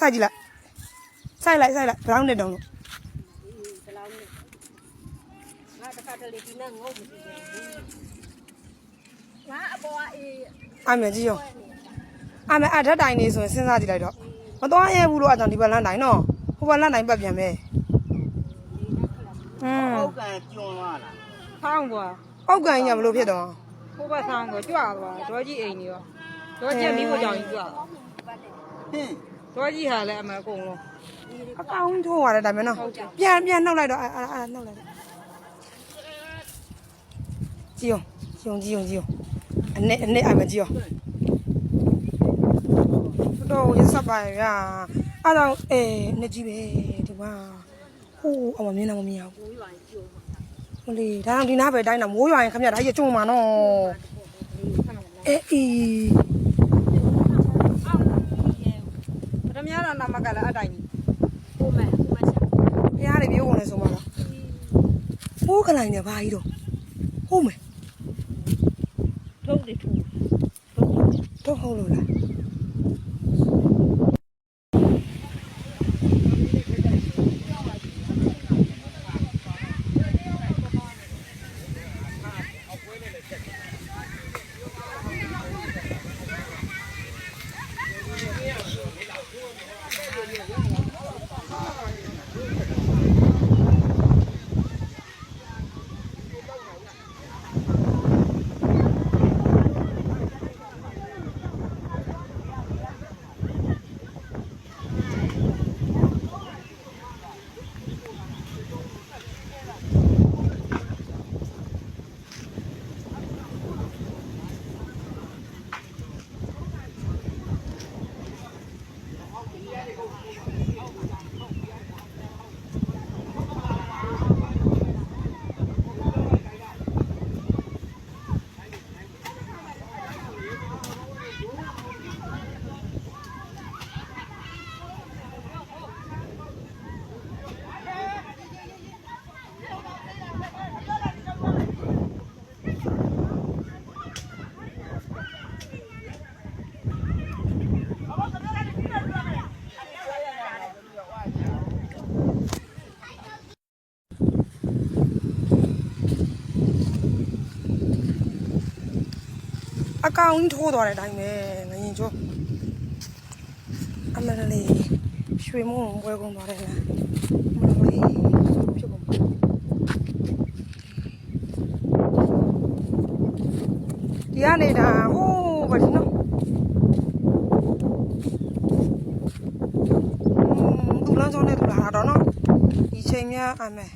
စိုက်ကြည့်လိုက်စိုက်လိုက်စိုက်လိုက်ဘရောင်းနဲ့တုံးလို့ဘယ်လောက်နဲ့ငါတခါတလေဒီနဲ့ငုတ်မရှိဘူးငါအပေါ်အေးအမေကြည့်ရောအမေအထက်တိုင်နေဆိုရင်စဉ်းစားကြည့်လိုက်တော့မသွားရဲဘူးလို့အကြောင်းဒီဘက်လမ်းတိုင်နော်ဟိုဘက်လမ်းတိုင်ပတ်ပြန်မယ်อืมဟုတ်ကန်ကျွန်းသွားလားဖောင်းသွားပောက်ကန်ကြီးကဘလို့ဖြစ်တော့ဟိုဘက်ဆောင်းတော့ကြွသွားဒေါ်ကြီးအိမ်ကြီးရောဒေါ်ကြီးမိဖို့ကြောင့်ကြီးကြွသွားဟင်း ဒေါ်ကြီးဟာလည်းအမှန်အကုန်လုံးအကောင်ထိုးရတယ်ဒါမျိုးနော်ပြန်ပြန်နှုတ်လိုက်တော့အဲ့အဲ့နှုတ်လိုက်တော့ကြည့်အောင်ကြည့်အောင်ကြည့်အောင်ကြည့်အောင်အနဲ့အနဲ့အမကြည့်အောင်တော့ရစပါရအဲ့တော့အေးနှစ်ကြီးပဲဒီမှာဟိုးအမမြင်တော့မမြင်အောင်ဘူးရွာကျိုးမှာဟိုလေဒါတော့ဒီနားပဲတိုင်းတာမိုးရွာရင်ခမရဒါကြီးကျုံမှာနော်အေးအေး ပထ မတော့နာမကလည်းအတိုင်းကြီးကိုမဲကိုမဲချက်ဖရားတွေပြေဝင်နေဆိုမှလားဟိုးကလိုင်းနေဘာကြီးတော့ဟုတ်မယ်ထုတ်တယ်ထူတော့ဟုတ်လို့လား အကောင်ကြီးထိုးသွားတဲ့အတိုင်းပဲငရင်ကျော်အမရလေးရွှေမုံပွဲကုန်သွားတယ်လားအမရလေးဖြစ်ကုန်ပါဒီကနေဒါဟိုးဘာဒီနော်อืมသူလမ်းကြောင်းနဲ့သူလာတာတော့နော်ဒီချိန်များအမေ